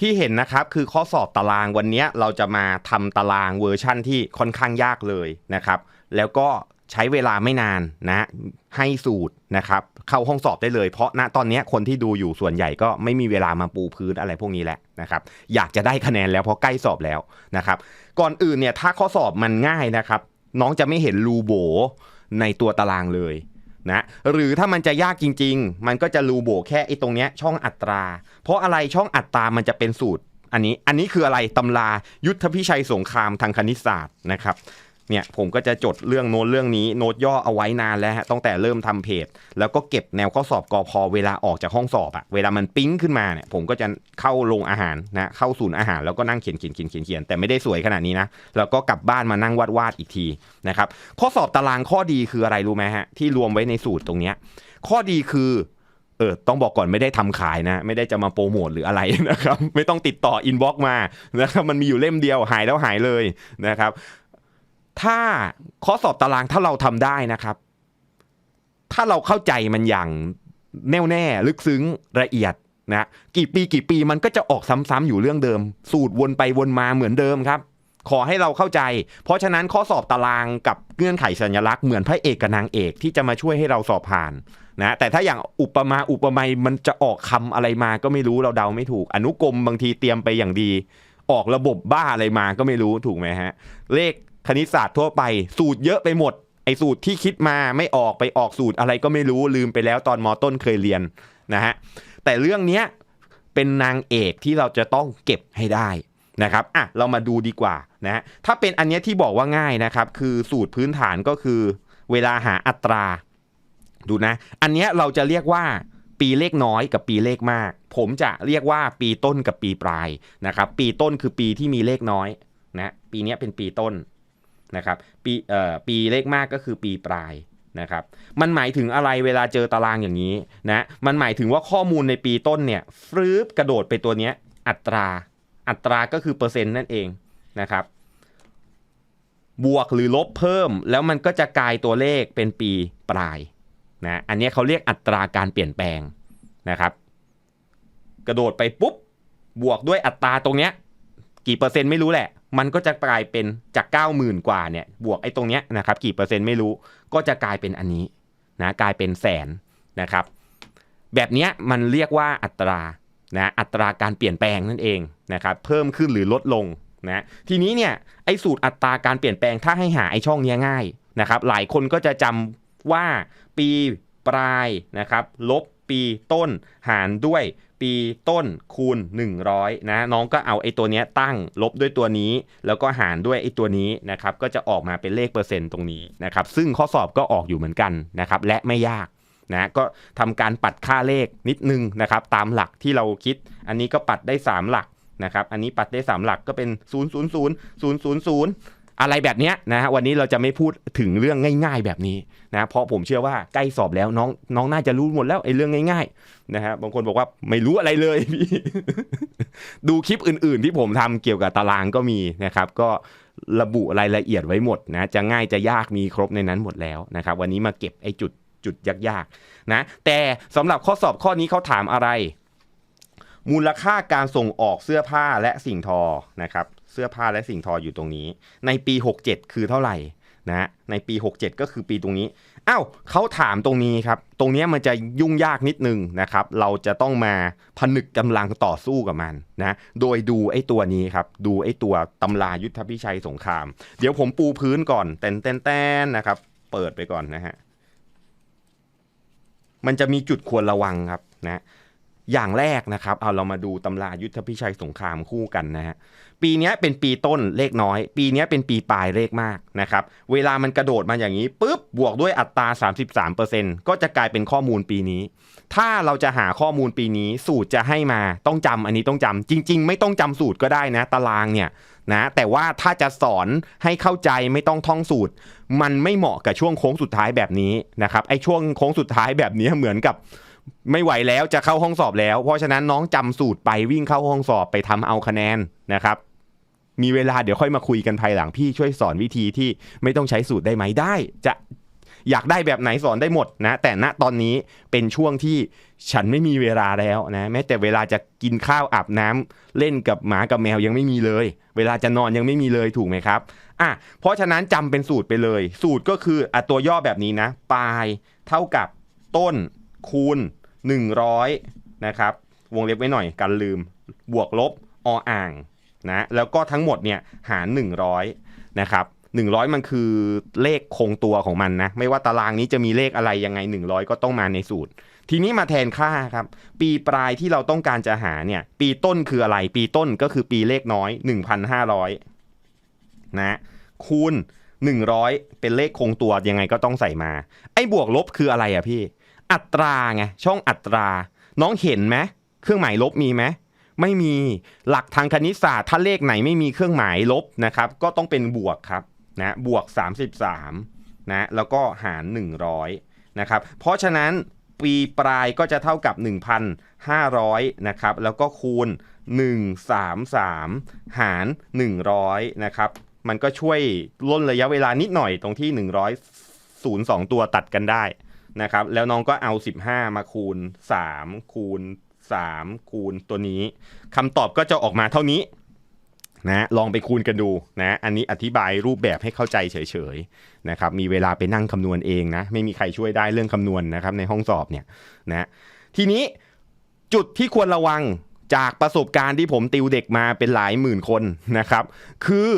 ที่เห็นนะครับคือข้อสอบตารางวันนี้เราจะมาทำตารางเวอร์ชั่นที่ค่อนข้างยากเลยนะครับ แล้วก็ใช้เวลาไม่นานนะให้สูตรนะครับ เข้าห้องสอบได้เลย เพราะณตอนนี้คนที่ดูอยู่ส่วนใหญ่ก็ไม่มีเวลามาปูพื้นอะไรพวกนี้แหละนะครับ อยากจะได้คะแนนแล้วเพราะใกล้สอบแล้วนะครับ ก่อนอื่นเนี่ยถ้าข้อสอบมันง่ายนะครับ น้องจะไม่เห็นรูโบในตัวตารางเลย นะหรือถ้ามันจะยากจริง ๆ มันก็จะรูโบแค่ไอ้ตรงเนี้ยช่องอัตรา เพราะอะไรช่องอัตรามันจะเป็นสูตรอันนี้อันนี้คืออะไรตำรายุทธพิชัยสงครามทางคณิตศาสตร์นะครับ เนี่ยผมก็จะจดเรื่องโน้ตเรื่องนี้โน้ตย่อเอาไว้นานแล้วฮะตั้งแต่เริ่มทำเพจ แล้วก็เก็บแนวข้อสอบกอพอเวลาออกจากห้องสอบอะเวลามันปิ๊งขึ้นมาเนี่ยผมก็จะเข้าโรงอาหารนะเข้าศูนย์อาหารแล้วก็นั่งเขียนเขียนเขียนเขียนเขียนแต่ไม่ได้สวยขนาดนี้นะแล้วก็กลับบ้านมานั่งวาดวาดอีกทีนะครับข้อสอบตารางข้อดีคืออะไรรู้ไหมฮะที่รวมไว้ในสูตรตรงเนี้ยข้อดีคือเออต้องบอกก่อนไม่ได้ทำขายนะ ไม่ได้จะมาโปรโมทหรืออะไรนะครับ ไม่ต้องติดต่ออินบ็อกมานะครับมันมีอยู่เล่มเดียวหายแล้วหายเลยนะครับ ถ้าข้อสอบตารางถ้าเราทำได้นะครับ ถ้าเราเข้าใจมันอย่างแน่วแน่ลึกซึ้งละเอียดนะกี่ปีกี่ปีมันก็จะออกซ้ำๆอยู่เรื่องเดิม สูตรวนไปวนมาเหมือนเดิมครับ ขอให้เราเข้าใจ เพราะฉะนั้นข้อสอบตารางกับเงื่อนไขสัญลักษณ์เหมือนพระเอกกับนางเอกที่จะมาช่วยให้เราสอบผ่านนะแต่ถ้าอย่างอุปมาอุปไมยมันจะออกคำอะไรมาก็ไม่รู้เราเดาไม่ถูก อนุกรมบางทีเตรียมไปอย่างดี ออกระบบบ้าอะไรมาก็ไม่รู้ถูกไหมฮะ เลข คณิตศาสตร์ทั่วไป สูตรเยอะไปหมด ไอ้สูตรที่คิดมาไม่ออกไปออกสูตรอะไรก็ไม่รู้ลืมไปแล้วตอนมอต้นเคยเรียนนะฮะแต่เรื่องเนี้ยเป็นนางเอกที่เราจะต้องเก็บให้ได้นะครับอะเรามาดูดีกว่านะถ้าเป็นอันนี้ที่บอกว่าง่ายนะครับ คือสูตรพื้นฐานก็คือ เวลาหาอัตรา ดูนะ อันนี้เราจะเรียกว่าปีเลขน้อยกับปีเลขมาก ผมจะเรียกว่าปีต้นกับปีปลายนะครับ ปีต้นคือปีที่มีเลขน้อยนะ ปีนี้เป็นปีต้น นะครับปีเอ่อปีเลขมากก็คือปีปลายนะครับมันหมายถึงอะไรเวลาเจอตารางอย่างนี้นะมันหมายถึงว่าข้อมูลในปีต้นเนี่ยฟืบกระโดดไปตัวเนี้ยอัตราอัตราก็คือเปอร์เซ็นต์นั่นเองนะครับบวกหรือลบเพิ่ม แล้วมันก็จะกลายตัวเลขเป็นปีปลายนะอันนี้เขาเรียกอัตราการเปลี่ยนแปลงนะครับ กระโดดไปปุ๊บบวกด้วยอัตราตรงเนี้ยกี่เปอร์เซ็นต์ไม่รู้แหละ มันก็จะกลายเป็นจาก 90,000 กว่าเนี่ยบวกไอ้ตรงเนี้ยนะครับกี่เปอร์เซ็นต์ไม่รู้ก็จะกลายเป็นอันนี้นะกลายเป็นแสนนะครับ แบบนี้มันเรียกว่าอัตรานะอัตราการเปลี่ยนแปลงนั่นเองนะครับเพิ่มขึ้นหรือลดลงนะทีนี้เนี่ยไอ้สูตรอัตราการเปลี่ยนแปลงถ้าให้หาไอ้ช่องนี้ง่ายนะครับหลายคนก็จะจำว่าปีปลายนะครับลบปีต้นหารด้วย ปีต้นคูณ 100 นะ น้องก็เอาไอ้ตัวนี้ตั้งลบด้วยตัวนี้ แล้วก็หารด้วยไอ้ตัวนี้นะครับ ก็จะออกมาเป็นเลขเปอร์เซ็นต์ตรงนี้นะครับ ซึ่งข้อสอบก็ออกอยู่เหมือนกันนะครับ และไม่ยากนะก็ทำการปัดค่าเลขนิดนึงนะครับ ตามหลักที่เราคิด อันนี้ก็ปัดได้ 3 หลักนะครับ อันนี้ปัดได้ 3 หลักก็เป็น 0 0 0 0 0 0 อะไรแบบเนี้ยนะฮะวันนี้เราจะไม่พูดถึงเรื่องง่าย ๆ แบบนี้นะเพราะผมเชื่อว่าใกล้สอบแล้วน้องน้องน่าจะรู้หมดแล้วไอ้เรื่องง่ายๆนะฮะบางคนบอกว่าไม่รู้อะไรเลยพี่ดูคลิปอื่น ๆ ที่ผมทำเกี่ยวกับตารางก็มีนะครับ ก็ระบุรายละเอียดไว้หมดนะจะง่ายจะยากมีครบในนั้นหมดแล้วนะครับ วันนี้มาเก็บไอ้จุดจุดยากๆนะแต่สำหรับข้อสอบข้อนี้เขาถามอะไร มูลค่าการส่งออกเสื้อผ้าและสิ่งทอนะครับ สื้อผ้าและสิ่งทออยู่ตรงนี้ ในปี 67 คือเท่าไหร่นะในปี 67 ก็คือปีตรงนี้อ้าวเขาถามตรงนี้ครับ ตรงนี้มันจะยุ่งยากนิดนึงนะครับ เราจะต้องมาผนึกกำลังต่อสู้กับมันนะโดยดูไอ้ตัวนี้ครับ ดูไอ้ตัวตำรายุทธพิชัยสงคราม เดี๋ยวผมปูพื้นก่อนเต้นเต้นเต้นนะครับ เปิดไปก่อนนะฮะมันจะมีจุดควรระวังครับนะ อย่างแรกนะครับ เอาเรามาดูตำรายุทธพิชัยสงครามคู่กันนะฮะ ปีนี้เป็นปีต้นเลขน้อย ปีนี้เป็นปีปลายเลขมากนะครับ เวลามันกระโดดมาอย่างนี้ปุ๊บบวกด้วยอัตรา 33%ก็จะกลายเป็นข้อมูลปีนี้ ถ้าเราจะหาข้อมูลปีนี้สูตรจะให้มาต้องจำอันนี้ต้องจำจริง ๆ ไม่ต้องจำสูตรก็ได้นะ ตารางเนี่ยนะแต่ว่าถ้าจะสอนให้เข้าใจไม่ต้องท่องสูตร มันไม่เหมาะกับช่วงโค้งสุดท้ายแบบนี้นะครับไอ้ช่วงโค้งสุดท้ายแบบนี้เหมือนกับ ไม่ไหวแล้วจะเข้าห้องสอบแล้ว เพราะฉะนั้นน้องจำสูตรไปวิ่งเข้าห้องสอบไปทำเอาคะแนนนะครับ มีเวลาเดี๋ยวค่อยมาคุยกันภายหลังพี่ช่วยสอนวิธีที่ไม่ต้องใช้สูตรได้ไหมได้ จะอยากได้แบบไหนสอนได้หมดนะ แต่ณตอนนี้เป็นช่วงที่ฉันไม่มีเวลาแล้วนะ แม้แต่เวลาจะกินข้าวอาบน้ำเล่นกับหมากับแมวยังไม่มีเลย เวลาจะนอนยังไม่มีเลยถูกไหมครับอะเพราะฉะนั้นจำเป็นสูตรไปเลย สูตรก็คืออะตัวย่อแบบนี้นะ ปลายเท่ากับต้นคูณ 100นะครับวงเล็บไว้หน่อยกันลืมบวกลบออ่างนะแล้วก็ทั้งหมดเนี่ยหาร 100นะครับ100 มันคือเลขคงตัวของมันนะ ไม่ว่าตารางนี้จะมีเลขอะไรยังไง 100 ก็ต้องมาในสูตร ทีนี้มาแทนค่าครับ ปีปลายที่เราต้องการจะหาเนี่ย ปีต้นคืออะไร ปีต้นก็คือปีเลขน้อย 1,500 นะ คูณ 100 เป็นเลขคงตัวยังไงก็ต้องใส่มา ไอ้บวกลบคืออะไรอะพี่ อัตราไงช่องอัตรา น้องเห็นไหมเครื่องหมายลบมีไหมไม่มีหลักทางคณิตศาสตร์ถ้าเลขไหนไม่มีเครื่องหมายลบนะครับ ก็ต้องเป็นบวกครับนะบวก 33นะแล้วก็หาร 100นะครับเพราะฉะนั้นปีปลายก็จะเท่ากับ 1,500นะครับแล้วก็คูณ 133 หาร 100นะครับมันก็ช่วยล่นระยะเวลานิดหน่อยตรงที่ 100ศูนย์สองตัวตัดกันได้ นะครับ แล้วน้องก็เอา 15 มาคูณ 3 คูณ 3 คูณตัวนี้คำตอบก็จะออกมาเท่านี้นะลองไปคูณกันดูนะอันนี้อธิบายรูปแบบให้เข้าใจเฉยๆนะครับมีเวลาไปนั่งคำนวณเองนะไม่มีใครช่วยได้เรื่องคำนวณนะครับในห้องสอบเนี่ยนะทีนี้จุดที่ควรระวังจากประสบการณ์ที่ผมติวเด็กมาเป็นหลายหมื่นคนนะครับ คือ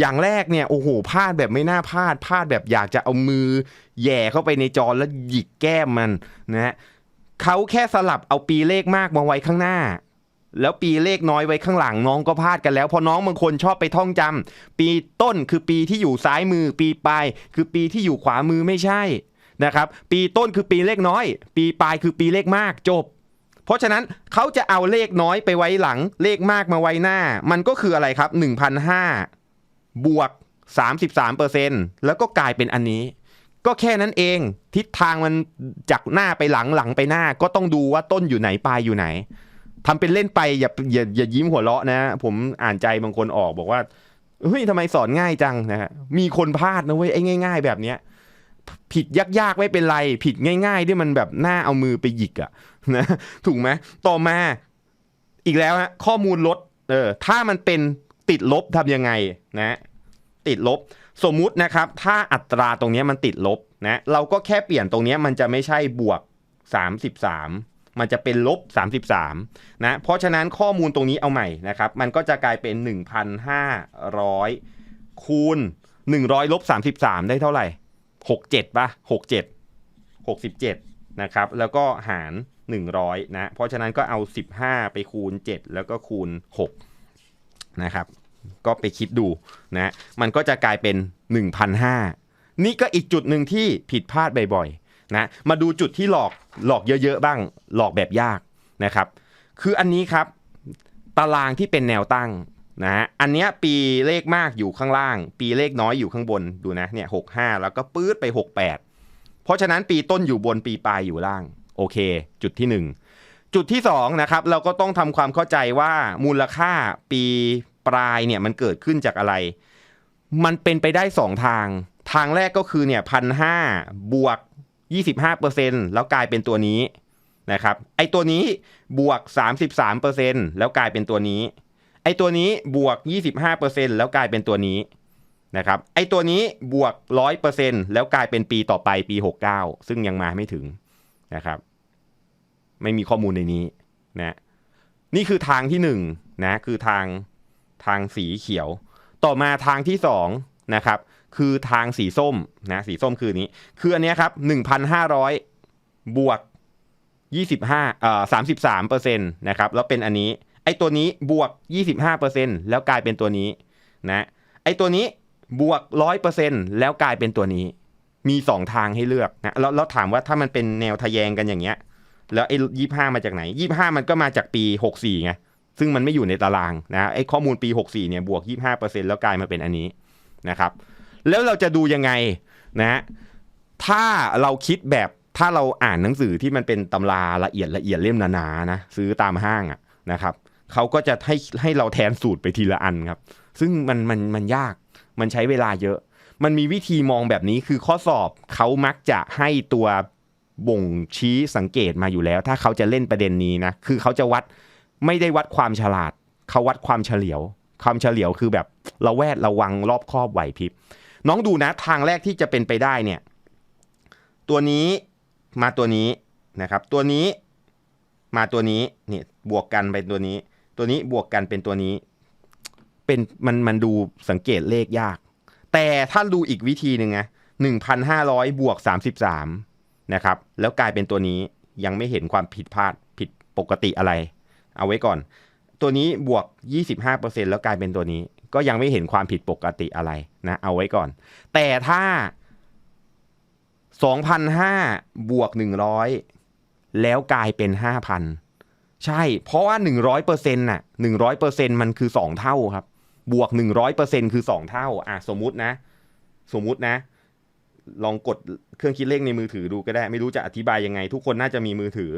อย่างแรกเนี่ยโอ้โหพลาดแบบไม่น่าพลาดพลาดแบบอยากจะเอามือแย่เข้าไปในจอแล้วหยิกแก้มมันนะฮะเขาแค่สลับเอาปีเลขมากมาไว้ข้างหน้า แล้วปีเลขน้อยไว้ข้างหลังน้องก็พลาดกันแล้วพราะน้องบางคนชอบไปท่องจำปีต้นคือปีที่อยู่ซ้ายมือ ปีปลายคือปีที่อยู่ขวามือไม่ใช่นะครับ ปีต้นคือปีเลขน้อย ปีปลายคือปีเลขมากจบ เพราะฉะนั้นเขาจะเอาเลขน้อยไปไว้หลังเลขมากมาไว้หน้า มันก็คืออะไรครับ1,005 บวก 33%แล้วก็กลายเป็นอันนี้ ก็แค่นั้นเองทิศทางมันจากหน้าไปหลังหลังไปหน้า ก็ต้องดูว่าต้นอยู่ไหนปลายอยู่ไหนทำเป็นเล่นไปอย่าอย่าอย่ายิ้มหัวเราะนะ ผมอ่านใจบางคนออกบอกว่าเฮ้ยทำไมสอนง่ายจังนะฮะมีคนพลาดนะเว้ยไอ้ง่าย ๆ แบบเนี้ยผิดยากๆไม่เป็นไร ผิดง่ายๆที่มันแบบหน้าเอามือไปหยิกอะนะถูกไหมต่อมาอีกแล้วฮะข้อมูลลดเออถ้ามันเป็น ติดลบทำยังไงนะติดลบสมมุตินะครับ ถ้าอัตราตรงนี้มันติดลบนะเราก็แค่เปลี่ยนตรงนี้มันจะไม่ใช่บวก 33 มันจะเป็นลบ 33นะเพราะฉะนั้นข้อมูลตรงนี้เอาใหม่นะครับ มันก็จะกลายเป็น 1,500 คูณ 100ลบ33 ได้เท่าไหร่ 67ป่ะ67 67นะครับแล้วก็หาร 100นะเพราะฉะนั้นก็เอา 15 ไปคูณ 7 แล้วก็คูณ 6นะครับ ก็ไปคิดดูนะมันก็จะกลายเป็น 1,500 นี่ก็อีกจุดหนึ่งที่ผิดพลาดบ่อยๆนะมาดูจุดที่หลอกหลอกเยอะๆบ้าง หลอกแบบยากนะครับ คืออันนี้ครับ ตารางที่เป็นแนวตั้งนะอันเนี้ยปีเลขมากอยู่ข้างล่าง ปีเลขน้อยอยู่ข้างบนดูนะเนี่ยหกห้าแล้วก็ปื๊ดไป 68 เพราะฉะนั้นปีต้นอยู่บนปีปลายอยู่ล่าง โอเค จุดที่ 1 จุดที่2นะครับเราก็ต้องทำความเข้าใจว่ามูลค่าปี ปลายเนี่ยมันเกิดขึ้นจากอะไร มันเป็นไปได้2ทาง ทางแรกก็คือเนี่ยพันห้าบวก 25%แล้วกลายเป็นตัวนี้นะครับ ไอตัวนี้บวก 33%แล้วกลายเป็นตัวนี้ ไอตัวนี้บวก 25%แล้วกลายเป็นตัวนี้นะครับ ไอตัวนี้บวก 100%แล้วกลายเป็นปีต่อไปปี 69 ซึ่งยังมาไม่ถึงนะครับ ไม่มีข้อมูลในนี้นะนี่คือทางที่1นนะคือทาง ทางสีเขียว ต่อมาทางที่2นะครับคือทางสีส้มนะสีส้มคือนี้ คืออันเนี้ยครับ 1,500 บวก 25เอ่อ33เปอร์เซ็นต์นะครับแล้วเป็นอันนี้ ไอตัวนี้บวก 25%แล้วกลายเป็นตัวนี้นะไอตัวนี้บวก 100%แล้วกลายเป็นตัวนี้ มี 2 ทางให้เลือกนะแล้วแล้วถามว่าถ้ามันเป็นแนวทะแยงกันอย่างเงี้ย แล้วไอ้ยี่ห้ามาจากไหนยี่ห้ามันก็มาจากปี 64ไง ซึ่งมันไม่อยู่ในตารางนะไอ้ข้อมูลปี 64เนี่ยบวก 25%แล้วกลายมาเป็นอันนี้นะครับ แล้วเราจะดูยังไงนะถ้าเราคิดแบบถ้าเราอ่านหนังสือที่มันเป็นตำราละเอียดละเอียดเล่มหนาๆนะซื้อตามห้างอะนะครับเขาก็จะให้ให้เราแทนสูตรไปทีละอันครับ ซึ่งมันมันมันยากมันใช้เวลาเยอะ มันมีวิธีมองแบบนี้คือข้อสอบเขามักจะให้ตัวบ่งชี้สังเกตมาอยู่แล้ว ถ้าเขาจะเล่นประเด็นนี้นะคือเขาจะวัด ไม่ได้วัดความฉลาด เขาวัดความเฉลียว ความเฉลียวคือแบบระแวดระวังรอบคอบไหวพริบ น้องดูนะทางแรกที่จะเป็นไปได้เนี่ย ตัวนี้มาตัวนี้นะครับ ตัวนี้มาตัวนี้เนี่ยบวกกันเป็นตัวนี้ ตัวนี้บวกกันเป็นตัวนี้ เป็นมันมันดูสังเกตเลขยาก แต่ถ้าดูอีกวิธีหนึ่งนะหนึ่งพันห้าร้อยบวกสามสิบสามนะครับ แล้วกลายเป็นตัวนี้ยังไม่เห็นความผิดพลาดผิดปกติอะไร เอาไว้ก่อน ตัวนี้บวก 25%แล้วกลายเป็นตัวนี้ ก็ยังไม่เห็นความผิดปกติอะไรนะ เอาไว้ก่อน แต่ถ้า 2,500 บวก 100 แล้วกลายเป็น 5,000 ใช่ เพราะว่า 100%น่ะ100%มันคือ 2 เท่าครับ บวก 100%คือ 2 เท่า อะสมมุตินะ สมมุตินะลองกดเครื่องคิดเลขในมือถือดูก็ได้ ไม่รู้จะอธิบายยังไง ทุกคนน่าจะมีมือถือ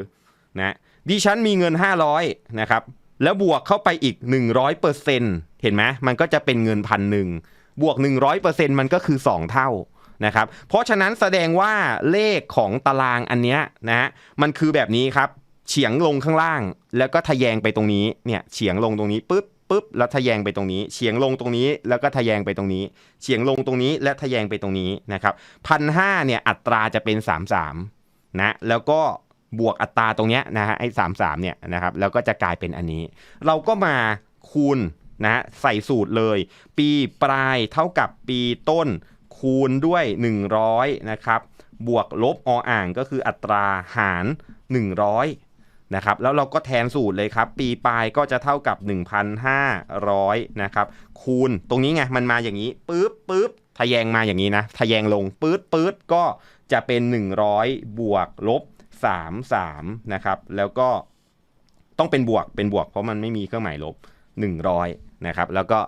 นะ ดิฉันมีเงิน 500นะครับแล้วบวกเข้าไปอีก 100เปอร์เซ็นเห็นไหมมันก็จะเป็นเงินพันหนึ่งบวก 100เปอร์เซ็นมันก็คือ 2 เท่านะครับเพราะฉะนั้นแสดงว่าเลขของตารางอันเนี้ยนะฮะมันคือแบบนี้ครับเฉียงลงข้างล่าง แล้วก็ทะแยงไปตรงนี้เนี่ยเฉียงลงตรงนี้ปุ๊บปุ๊บแล้วทะแยงไปตรงนี้เฉียงลงตรงนี้แล้วก็ทะแยงไปตรงนี้เฉียงลงตรงนี้และทะแยงไปตรงนี้นะครับพันห้าเนี่ยอัตราจะเป็น 3 3นะแล้วก็ บวกอัตราตรงเนี้ยนะฮะไอ้สามสามเนี่ยนะครับแล้วก็จะกลายเป็นอันนี้ เราก็มาคูณนะใส่สูตรเลย ปีปลายเท่ากับปีต้นคูณด้วย 100นะครับบวกลบออ่างก็คืออัตราหาร 100นะครับแล้วเราก็แทนสูตรเลยครับ ปีปลายก็จะเท่ากับ 1,500นะครับคูณตรงนี้ไงมันมาอย่างนี้ปึ๊บปึ๊บทะแยงมาอย่างนี้นะทะแยงลงปื๊ดปื๊ดก็จะเป็น 100 บวกลบ 3 3นะครับแล้วก็ต้องเป็นบวกเป็นบวกเพราะมันไม่มีเครื่องหมายลบ 100นะครับแล้วก็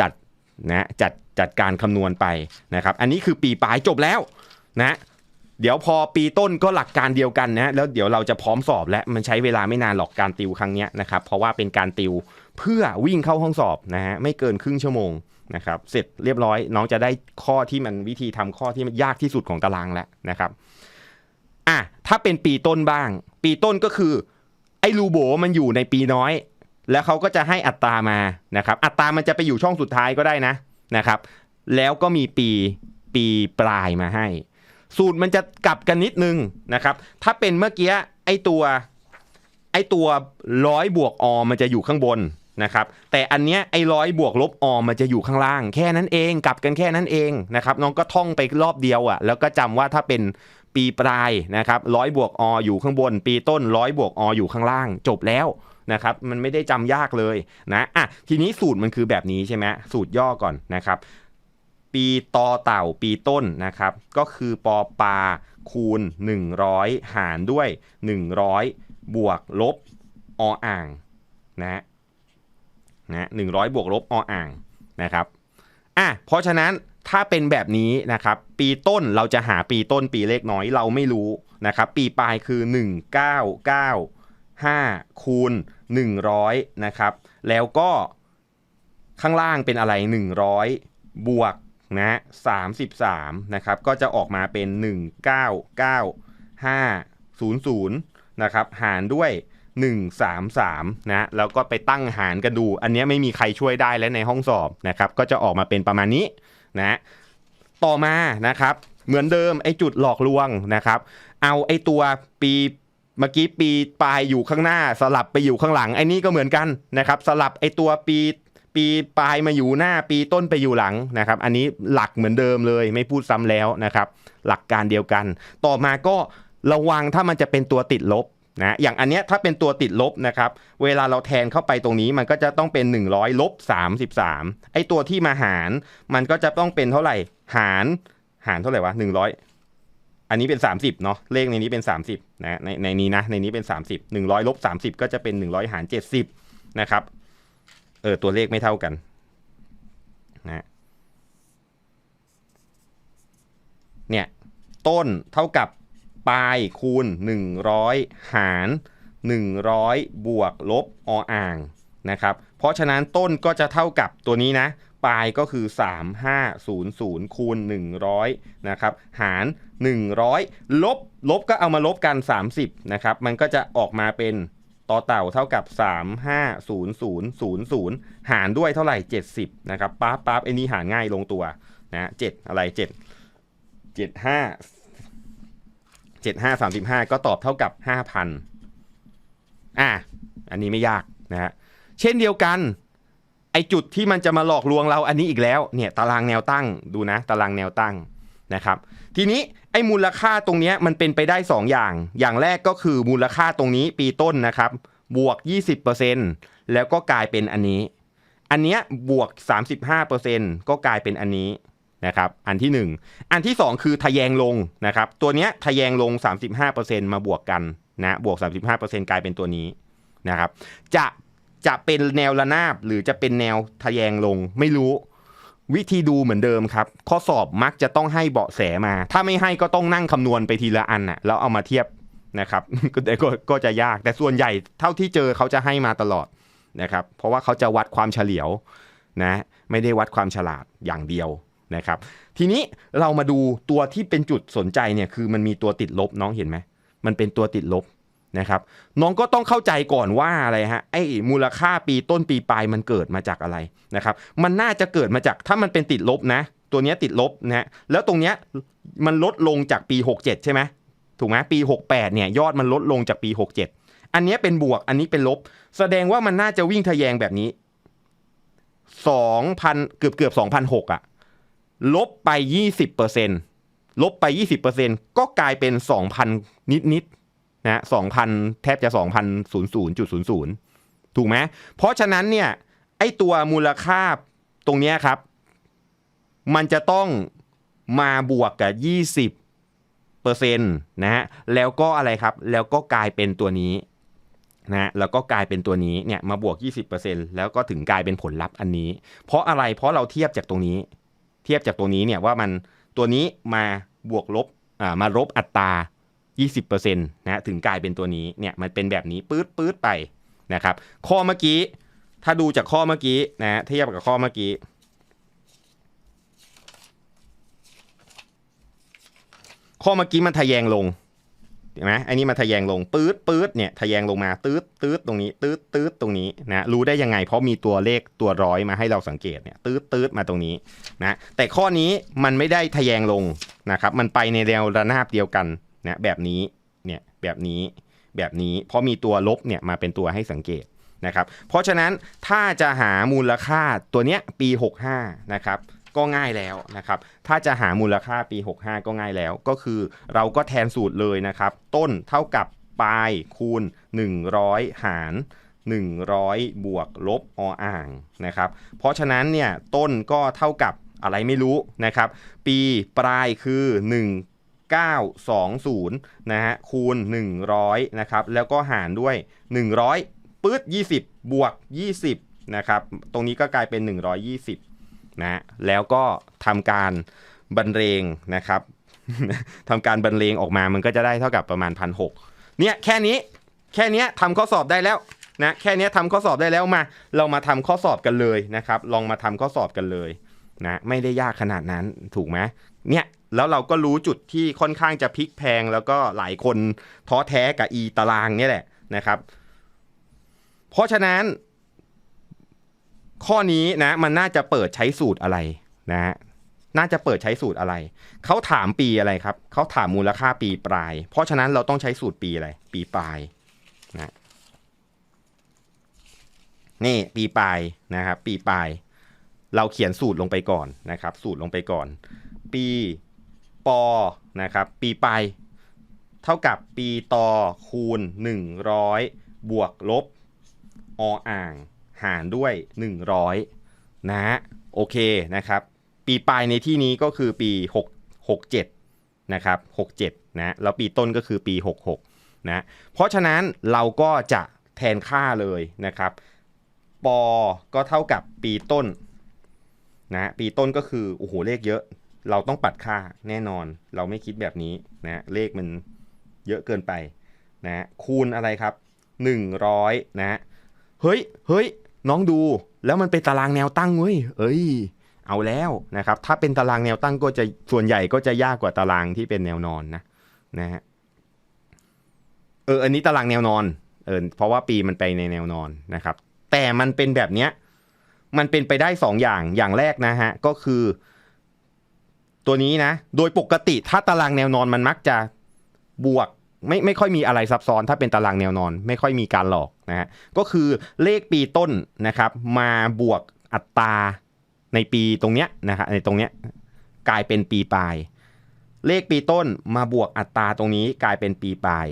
จัดนะจัดจัดการคำนวณไปนะครับอันนี้คือปีปลายจบแล้วนะเดี๋ยวพอปีต้นก็หลักการเดียวกันนะแล้วเดี๋ยวเราจะพร้อมสอบและมันใช้เวลาไม่นานหรอกการติวครั้งนี้นะครับเพราะว่าเป็นการติวเพื่อวิ่งเข้าห้องสอบนะฮะไม่เกินครึ่งชั่วโมงนะครับเสร็จเรียบร้อยน้องจะได้ข้อที่มันวิธีทำข้อที่มันยากที่สุดของตารางแล้วนะครับ อะถ้าเป็นปีต้นบ้าง ปีต้นก็คือ ไอ้รูโบมันอยู่ในปีน้อย แล้วเขาก็จะให้อัตรามานะครับ อัตรามันจะไปอยู่ช่องสุดท้ายก็ได้นะนะครับ แล้วก็มีปีปีปลายมาให้ สูตรมันจะกลับกันนิดนึงนะครับ ถ้าเป็นเมื่อกี้ไอ้ตัวไอ้ตัวร้อยบวกอมันจะอยู่ข้างบนนะครับ แต่อันเนี้ยไอ้ร้อยบวกลบอมันจะอยู่ข้างล่าง แค่นั้นเอง กลับกันแค่นั้นเองนะครับ น้องก็ท่องไปรอบเดียวอะ่ะ แล้วก็จำว่าถ้าเป็น ปีปลายนะครับร้อยบวกออยู่ข้างบน ปีต้นร้อยบวกออยู่ข้างล่าง จบแล้วนะครับมันไม่ได้จำยากเลยนะอะทีนี้สูตรมันคือแบบนี้ใช่ไหมสูตรย่อก่อนนะครับ ปีตอเต่าปีต้นนะครับ ก็คือปอปาคูณ 100 หารด้วย 100 บวกลบออ่างนะนะหนึ่งร้อยบวกลบออ่างนะครับอะเพราะฉะนั้น ถ้าเป็นแบบนี้นะครับ ปีต้นเราจะหาปีต้นปีเลขน้อยเราไม่รู้นะครับ ปีปลายคือ1995 คูณ 100 นะครับ แล้วก็ข้างล่างเป็นอะไร 100 บวกนะ33 นะครับ ก็จะออกมาเป็น 199500 นะครับ หารด้วย 133 นะ แล้วก็ไปตั้งหารกันดู อันนี้ไม่มีใครช่วยได้แล้วในห้องสอบนะครับ ก็จะออกมาเป็นประมาณนี้ นะต่อมานะครับเหมือนเดิมไอ้จุดหลอกลวงนะครับ เอาไอ้ตัวปีเมื่อกี้ปีปลายอยู่ข้างหน้า สลับไปอยู่ข้างหลังไอ้นี่ก็เหมือนกันนะครับ สลับไอ้ตัวปีปีปลายมาอยู่หน้าปีต้นไปอยู่หลังนะครับ อันนี้หลักเหมือนเดิมเลยไม่พูดซ้ำแล้วนะครับ หลักการเดียวกัน ต่อมาก็ระวังถ้ามันจะเป็นตัวติดลบ นะอย่างอันเนี้ยถ้าเป็นตัวติดลบนะครับ เวลาเราแทนเข้าไปตรงนี้มันก็จะต้องเป็น 100ลบ33ไอตัวที่มาหารมันก็จะต้องเป็นเท่าไหร่หารหารเท่าไหร่วะ100 อันนี้เป็น 30เนาะเลขในนี้เป็น 30นะในในนี้นะในนี้เป็น 30 100ลบ30 ก็จะเป็น 100 หาร 70 นะครับเออตัวเลขไม่เท่ากันนะเนี่ยต้นเท่ากับ ปลายคูณ 100 หาร 100 บวกลบออ่างนะครับเพราะฉะนั้นต้นก็จะเท่ากับตัวนี้นะปลายก็คือ 3500คูณ100นะครับหาร 100 ลบลบก็เอามาลบกัน 30นะครับมันก็จะออกมาเป็นต่อเต่าเท่ากับ 350000 หารด้วยเท่าไหร่ 70นะครับปั๊บปั๊บไอ้นี่หารง่ายลงตัวนะ7อะไร 7 75 75 35ก็ตอบเท่ากับ5,000อะอันนี้ไม่ยากนะฮะเช่นเดียวกัน ไอจุดที่มันจะมาหลอกลวงเราอันนี้อีกแล้วเนี่ยตารางแนวตั้งดูนะ ตารางแนวตั้งนะครับ ทีนี้ไอมูลค่าตรงนี้มันเป็นไปได้ 2 อย่าง อย่างแรกก็คือมูลค่าตรงนี้ปีต้นนะครับ บวก 20%แล้วก็กลายเป็นอันนี้ อันเนี้ยบวก 35%ก็กลายเป็นอันนี้ นะครับ อันที่ 1 อันที่ 2 คือทะแยงลงนะครับ ตัวเนี้ยทะแยงลง 35%มาบวกกันนะบวก 35%กลายเป็นตัวนี้นะครับ จะจะเป็นแนวระนาบหรือจะเป็นแนวทะแยงลงไม่รู้วิธีดูเหมือนเดิมครับ ข้อสอบมักจะต้องให้เบาะแสมา ถ้าไม่ให้ก็ต้องนั่งคำนวณไปทีละอันน่ะแล้วเอามาเทียบนะครับก็ก็ก็จะยากแต่ส่วนใหญ่เท่าที่เจอเขาจะให้มาตลอดนะครับ เพราะว่าเขาจะวัดความเฉลียวนะ ไม่ได้วัดความฉลาดอย่างเดียว นะครับ ทีนี้เรามาดูตัวที่เป็นจุดสนใจเนี่ยคือมันมีตัวติดลบน้องเห็นไหมมันเป็นตัวติดลบนะครับ น้องก็ต้องเข้าใจก่อนว่าอะไรฮะไอ้มูลค่าปีต้นปีปลายมันเกิดมาจากอะไรนะครับ มันน่าจะเกิดมาจากถ้ามันเป็นติดลบนะ ตัวนี้ติดลบนะแล้วตรงเนี้ยมันลดลงจากปี 67 ใช่ไหมถูกไหมปี 68เนี่ยยอดมันลดลงจากปี 67 อันนี้เป็นบวกอันนี้เป็นลบ แสดงว่ามันน่าจะวิ่งทะแยงแบบนี้2,000เกือบเกือบ2,006อะ ลบไป 20%ลบไป 20%ก็กลายเป็น 2,000 นิดนิดๆนะ2,000 แทบจะ 2,000.00 ถูกไหมเพราะฉะนั้นเนี่ย ไอตัวมูลค่าตรงนี้ครับ มันจะต้องมาบวกกับ 20เปอร์เซ็นต์นะฮะ แล้วก็อะไรครับ แล้วก็กลายเป็นตัวนี้นะแล้วก็กลายเป็นตัวนี้เนี่ยมาบวก 20%แล้วก็ถึงกลายเป็นผลลัพธ์อันนี้ เพราะอะไรเพราะเราเทียบจากตรงนี้ เทียบจากตัวนี้เนี่ยว่ามันตัวนี้มาบวกลบอ่ามาลบอัตรา 20%นะถึงกลายเป็นตัวนี้เนี่ยมันเป็นแบบนี้ปื๊ดปื๊ดไปนะครับ ข้อเมื่อกี้ถ้าดูจากข้อเมื่อกี้นะเทียบกับข้อเมื่อกี้ข้อเมื่อกี้มันทะแยงลง เห็นไหมอันนี้มันทะแยงลงปื๊ดปื๊ดเนี่ยทะแยงลงมาตืดตืดตรงนี้ตืดตืดตรงนี้นะรู้ได้ยังไง เพราะมีตัวเลขตัวร้อยมาให้เราสังเกตเนี่ยตืดตืดมาตรงนี้นะแต่ข้อนี้มันไม่ได้ทะแยงลงนะครับมันไปในแนวระนาบเดียวกันนะแบบนี้เนี่ยแบบนี้แบบนี้เพราะมีตัวลบเนี่ยมาเป็นตัวให้สังเกตนะครับเพราะฉะนั้นถ้าจะหามูลค่าตัวเนี้ยปี 65นะครับ ก็ง่ายแล้วนะครับ ถ้าจะหามูลค่าปี 65 ก็ง่ายแล้ว ก็คือเราก็แทนสูตรเลยนะครับ ต้นเท่ากับปลายคูณ 100 หาร 100 บวกลบออ่างนะครับ เพราะฉะนั้นเนี่ยต้นก็เท่ากับอะไรไม่รู้นะครับ ปีปลายคือ 1920 นะฮะคูณ 100 นะครับ แล้วก็หารด้วย 100ปื๊ด20 บวก 20 นะครับ ตรงนี้ก็กลายเป็น 120 นะแล้วก็ทำการบรรเลงนะครับทำการบรรเลงออกมามันก็จะได้เท่ากับประมาณพันหกเนี่ยแค่นี้แค่นี้ทำข้อสอบได้แล้วนะแค่นี้ทำข้อสอบได้แล้วมา เรามาทำข้อสอบกันเลยนะครับ ลองมาทำข้อสอบกันเลยนะไม่ได้ยากขนาดนั้นถูกไหมเนี่ยแล้วเราก็รู้จุดที่ค่อนข้างจะพลิกแพง แล้วก็หลายคนท้อแท้กับอีตารางนี่แหละนะครับ เพราะฉะนั้น ข้อนี้นะ มันน่าจะเปิดใช้สูตรอะไรนะฮะน่าจะเปิดใช้สูตรอะไร เขาถามปีอะไรครับ เขาถามมูลค่าปีปลาย เพราะฉะนั้นเราต้องใช้สูตรปีอะไร ปีปลายนะนี่ปีปลายนะครับ ปีปลาย เราเขียนสูตรลงไปก่อนนะครับ สูตรลงไปก่อน ปีปอนะครับ ปีปลาย เท่ากับปีตอคูณ 100 บวกลบออ่าง หารด้วย 100นะฮะโอเคนะครับ ปีปลายในที่นี้ก็คือปี 6 67 นะครับ 67 นะ แล้วปีต้นก็คือปี 66 นะ เพราะฉะนั้นเราก็จะแทนค่าเลยนะครับปอก็เท่ากับปีต้นนะปีต้นก็คือโอ้โหเลขเยอะ เราต้องปัดค่าแน่นอน เราไม่คิดแบบนี้นะเลขมันเยอะเกินไปนะคูณอะไรครับ 100นะเฮ้ยเฮ้ย น้องดูแล้วมันเป็นตารางแนวตั้งเว้ย เอ้ย เอาแล้วนะครับ ถ้าเป็นตารางแนวตั้งก็จะส่วนใหญ่ก็จะยากกว่าตารางที่เป็นแนวนอนนะนะฮะเอออันนี้ตารางแนวนอนเออเพราะว่าปีมันไปในแนวนอนนะครับ แต่มันเป็นแบบเนี้ยมันเป็นไปได้สองอย่างอย่างแรกนะฮะก็คือ ตัวนี้นะ โดยปกติถ้าตารางแนวนอนมันมักจะบวก ไม่ไม่ค่อยมีอะไรซับซ้อนถ้าเป็นตารางแนวนอน ไม่ค่อยมีการหลอกนะฮะก็คือเลขปีต้นนะครับ มาบวกอัตราในปีตรงเนี้ยนะครับในตรงเนี้ยกลายเป็นปีปลาย เลขปีต้นมาบวกอัตราตรงนี้กลายเป็นปีปลาย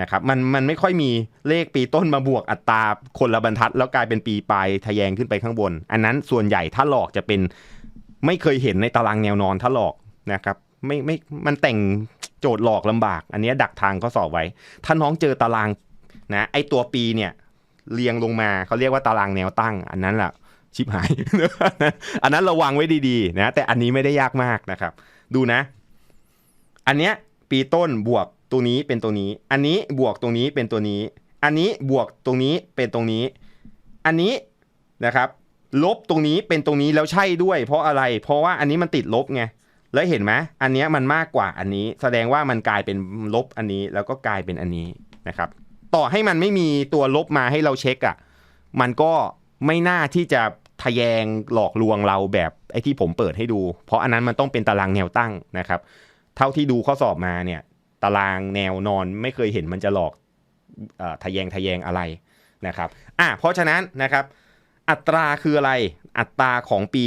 นะครับมันมันไม่ค่อยมีเลขปีต้นมาบวกอัตราคนละบรรทัด แล้วกลายเป็นปีปลายทะแยงขึ้นไปข้างบน อันนั้นส่วนใหญ่ถ้าหลอกจะเป็นไม่เคยเห็นในตารางแนวนอนถ้าหลอกนะครับไม่ไม่มันแต่ง โจทย์หลอกลำบาก อันนี้ดักทางข้อสอบไว้ ถ้าน้องเจอตารางนะไอตัวปีเนี่ยเรียงลงมาเขาเรียกว่าตารางแนวตั้ง อันนั้นแหละชิบหาย อันนั้นระวังไว้ดีๆนะแต่อันนี้ไม่ได้ยากมากนะครับ ดูนะ อันเนี้ยปีต้นบวกตัวนี้เป็นตัวนี้ อันนี้บวกตรงนี้เป็นตัวนี้ อันนี้บวกตรงนี้เป็นตรงนี้ อันนี้นะครับ ลบตรงนี้เป็นตรงนี้แล้วใช่ด้วย เพราะอะไร เพราะว่าอันนี้มันติดลบไง แล้วเห็นไหมอันนี้มันมากกว่าอันนี้ แสดงว่ามันกลายเป็นลบอันนี้แล้วก็กลายเป็นอันนี้นะครับ ต่อให้มันไม่มีตัวลบมาให้เราเช็คอะ่ะมันก็ไม่น่าที่จะทะแยงหลอกลวงเราแบบไอ้ที่ผมเปิดให้ดู เพราะอันนั้นมันต้องเป็นตารางแนวตั้งนะครับ เท่าที่ดูข้อสอบมาเนี่ย ตารางแนวนอนไม่เคยเห็นมันจะหลอกอทะแยงทะแยงอะไรนะครับ อะเพราะฉะนั้นนะครับ อัตราคืออะไร อัตราของปี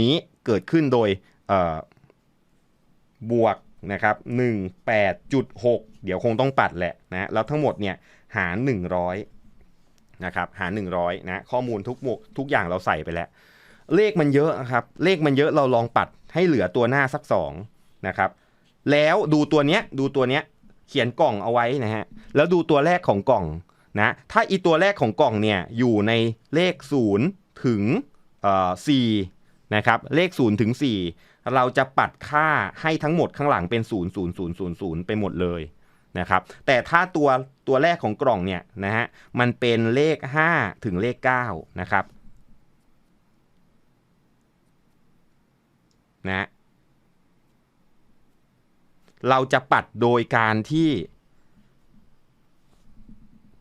นี้เกิดขึ้นโดยอ บวกนะครับ18.6 เดี๋ยวคงต้องปัดแหละนะแล้วทั้งหมดเนี่ยหาร 100นะครับหาร 100นะข้อมูลทุกหมวกทุกอย่างเราใส่ไปแล้ว เลขมันเยอะนะครับเลขมันเยอะเราลองปัดให้เหลือตัวหน้าสักสองนะครับแล้วดูตัวเนี้ยดูตัวเนี้ยเขียนกล่องเอาไว้นะฮะแล้วดูตัวแรกของกล่องนะถ้าอีตัวแรกของกล่องเนี่ยอยู่ในเลข 0 ถึงเอ่อ4นะครับเลข 0 ถึง 4 เราจะปัดค่าให้ทั้งหมดข้างหลังเป็น 0 0 0 0 0 ไปหมดเลยนะครับ แต่ถ้าตัวตัวแรกของกล่องเนี่ยนะฮะ มันเป็นเลข 5 ถึงเลข 9 นะครับนะเราจะปัดโดยการที่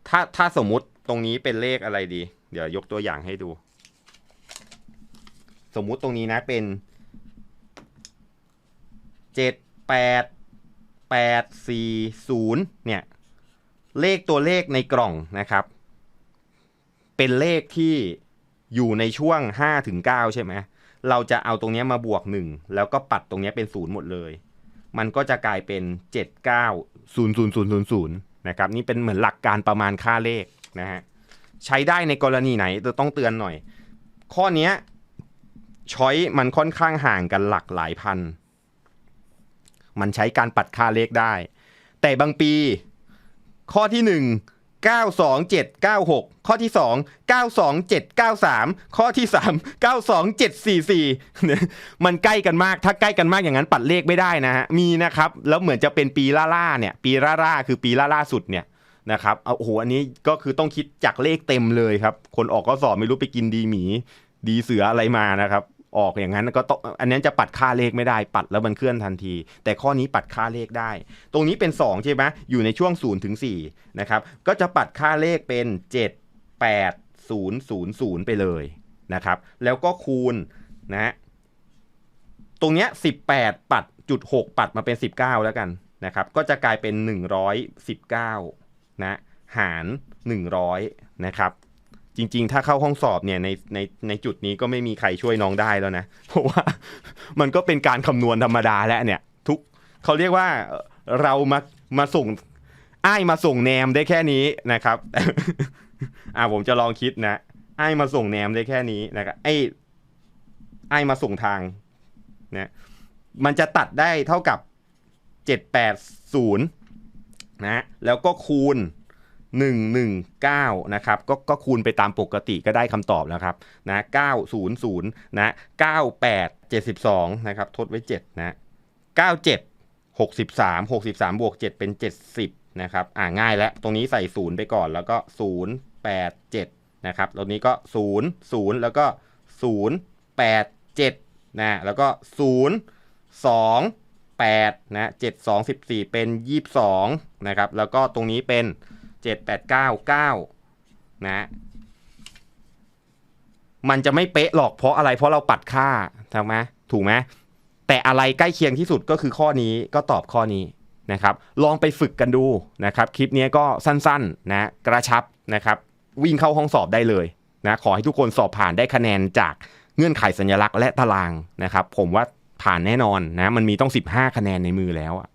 ถ้าถ้าสมมุติตรงนี้เป็นเลขอะไรดี เดี๋ยวยกตัวอย่างให้ดู สมมุติตรงนี้นะเป็น เจ็ดแปดแปดสี่ศูนย์เนี่ย เลขตัวเลขในกล่องนะครับ เป็นเลขที่อยู่ในช่วงห้าถึงเก้าใช่ไหมเราจะเอาตรงนี้มาบวกหนึ่งแล้วก็ปัดตรงนี้เป็นศูนย์หมดเลย มันก็จะกลายเป็น7 9 0 0 0 0 0นะครับ นี่เป็นเหมือนหลักการประมาณค่าเลขนะฮะใช้ได้ในกรณีไหนต้องเตือนหน่อย ข้อนี้ช้อยมันค่อนข้างห่างกันหลักหลายพัน มันใช้การปัดค่าเลขได้ แต่บางปี ข้อที่ 1 92796 ข้อที่ 2 92793 ข้อที่ 3 92744เนี่ยมันใกล้กันมากถ้าใกล้กันมากอย่างนั้นปัดเลขไม่ได้นะฮะมีนะครับ แล้วเหมือนจะเป็นปีล่าๆเนี่ย ปีล่าๆคือปีล่าๆสุดเนี่ยนะครับเอาโอ้โหอันนี้ก็คือต้องคิดจากเลขเต็มเลยครับ คนออกก็สอบไม่รู้ไปกินดีหมี ดีเสืออะไรมานะครับ ออกอย่างนั้นก็ต้องอันนั้นจะปัดค่าเลขไม่ได้ปัดแล้วมันเคลื่อนทันที แต่ข้อนี้ปัดค่าเลขได้ ตรงนี้เป็น 2 ใช่ไหมอยู่ในช่วง0ถึง4นะครับก็จะปัดค่าเลขเป็น 7 8 0 0 0 ไปเลยนะครับแล้วก็คูณนะตรงเนี้ย18 ปัดจุด6ปัดมาเป็น 19 แล้วกันนะครับก็จะกลายเป็น 119นะหาร 100นะครับ จริง ๆ ถ้าเข้าห้องสอบเนี่ยในในในจุดนี้ก็ไม่มีใครช่วยน้องได้แล้วนะ เพราะว่ามันก็เป็นการคำนวณธรรมดาแล้วเนี่ย ทุกเขาเรียกว่าเรามามาส่งอ้ายมาส่งแนมได้แค่นี้นะครับอ่าผมจะลองคิดนะอ้ายมาส่งแนมได้แค่นี้นะครับไอ้อ้ายมาส่งทางนะมันจะตัดได้เท่ากับ 780นะแล้วก็คูณ 119นะครับก็ก็คูณไปตามปกติก็ได้คำตอบแล้วครับนะ900นะ98 72นะครับทดไว้7นะ97 63 63บวก7เป็น 70นะครับอ่าง่ายแล้วตรงนี้ใส่0ไปก่อนแล้วก็0 8 7นะครับตรงนี้ก็ 0 0 แล้วก็ 0 8 7นะแล้วก็ 0 2 8นะ7 2 14 เป็น 22นะครับแล้วก็ตรงนี้เป็น 7 8 9 9 นะ มันจะไม่เป๊ะหรอกเพราะอะไรเพราะเราปัดค่าถูกไหมถูกไหมแต่อะไรใกล้เคียงที่สุดก็คือข้อนี้ก็ตอบข้อนี้นะครับ ลองไปฝึกกันดูนะครับ คลิปนี้ก็สั้นๆนะกระชับนะครับ วิ่งเข้าห้องสอบได้เลยนะขอให้ทุกคนสอบผ่านได้คะแนนจากเงื่อนไขสัญลักษณ์และตารางนะครับ ผมว่าผ่านแน่นอนนะมันมีต้อง 15 คะแนนในมือแล้วอะ